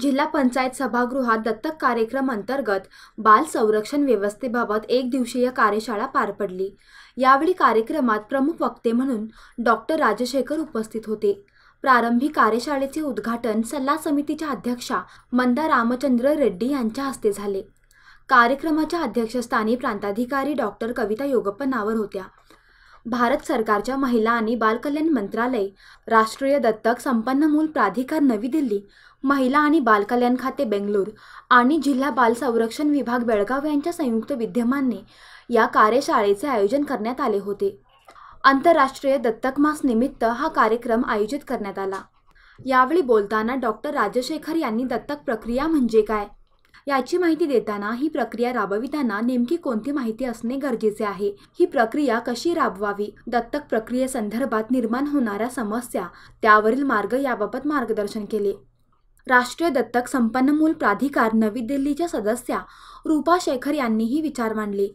जिल्हा पंचायत सभागृहात दत्तक कार्यक्रम अंतर्गत बाल संरक्षण व्यवस्थेबाबत एक दिवसीय कार्यशाळा पार पडली. यावेळी कार्यक्रमात प्रमुख वक्ते म्हणून डॉक्टर राजशेखर उपस्थित होते. प्रारंभी कार्यशाळेचे उद्घाटन सल्ला समितीच्या अध्यक्षा मंदा रामचंद्र रेड्डी यांच्या हस्ते झाले. कार्यक्रमाच्या अध्यक्षस्थानी प्रांताधिकारी डॉक्टर कविता योगप्पनावर होत्या. भारत सरकारच्या महिला आणि बालकल्याण मंत्रालय राष्ट्रीय दत्तक संपन्न मूल प्राधिकार नवी दिल्ली महिला आणि बालकल्याण खाते बेंगलोर आणि जिल्हा बाल संरक्षण विभाग बेळगाव यांच्या संयुक्त विद्यमाने या कार्यशाळेचे आयोजन करण्यात आले होते. आंतरराष्ट्रीय दत्तक मास निमित्त हा कार्यक्रम आयोजित करण्यात आला. यावेळी बोलताना डॉक्टर राजशेखर यांनी दत्तक प्रक्रिया म्हणजे काय? याची माहिती देताना ही प्रक्रिया राबविताना नेमकी कोणती माहिती असणे गरजेचे आहे? ही प्रक्रिया कशी राबवावी? दत्तक प्रक्रियेसंदर्भात निर्माण होणाऱ्या समस्या त्यावरील मार्ग याबाबत मार्गदर्शन केले. राष्ट्रीय दत्तक संपन्न मूल प्राधिकार नवी दिल्लीच्या सदस्या रूपा शेखर यांनीही विचार मांडले.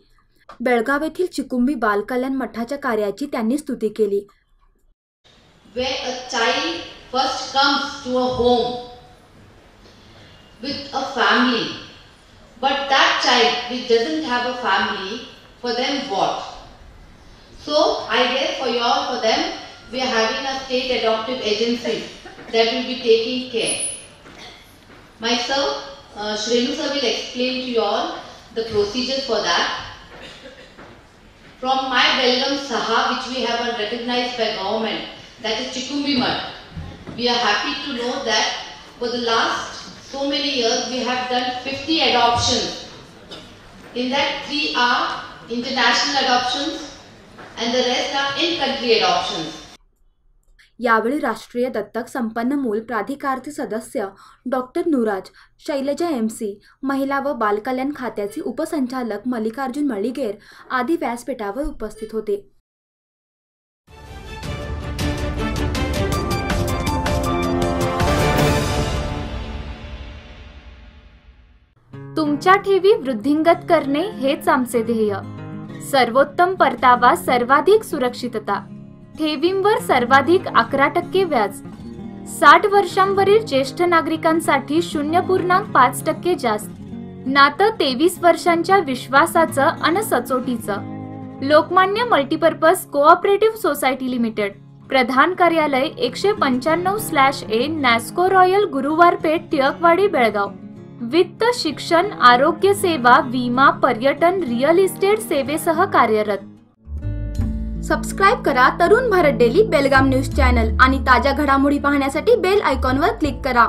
बेळगाव येथील चिकुंबी बालकल्याण मठाच्या कार्याची त्यांनी स्तुती केली. Where a child first comes to a home with a family, but that child which doesn't have a family, for them what? So I guess for you all, for them, we are having a state adoptive agency that will be taking care. Myself, uh, Shrenu sir will explain to you all the procedures for that. From my Belgaum Saha, which we have recognized by government, that is Chikumbi Mud. We are happy to know that for the last so many years we have done 50 adoptions. In that, three are international adoptions and the rest are in-country adoptions. यावेळी राष्ट्रीय दत्तक संपन्न मूल प्राधिकारचे सदस्य doctor Nuraj Shailaja M C महिला व बालकल्याण खात्याचे उपसंचालक मल्लिकार्जुन मळिगेर आदी व्यासपीठावर उपस्थित होते आमच्या ठेवी वृद्धिंगत करणे हेच आमचे ध्येय. सर्वोत्तम परतावा सर्वाधिक सुरक्षितता. ठेवींवर सर्वाधिक अकरा टक्के व्याज. साठ वर्षांवरील ज्येष्ठ नागरिकांसाठी शून्य पूर्णांक पाच टक्के जास्त. नातं तेवीस वर्षांच्या विश्वासाचं अन सचोटीचं. Lokmanya multipurpose cooperative society limited. प्रधान कार्यालय एकशे पंच्याण्णव स्लॅश ए नॅस्को रॉयल गुरुवार पेठ टिळकवाडी बेळगाव. वित्त शिक्षण आरोग्य सेवा विमा पर्यटन रिअल इस्टेट सेवेसह कार्यरत. सबस्क्राईब करा Tarun Bharat daily Belgaum news channel आणि ताज्या घडामोडी पाहण्यासाठी बेल आयकॉनवर क्लिक करा.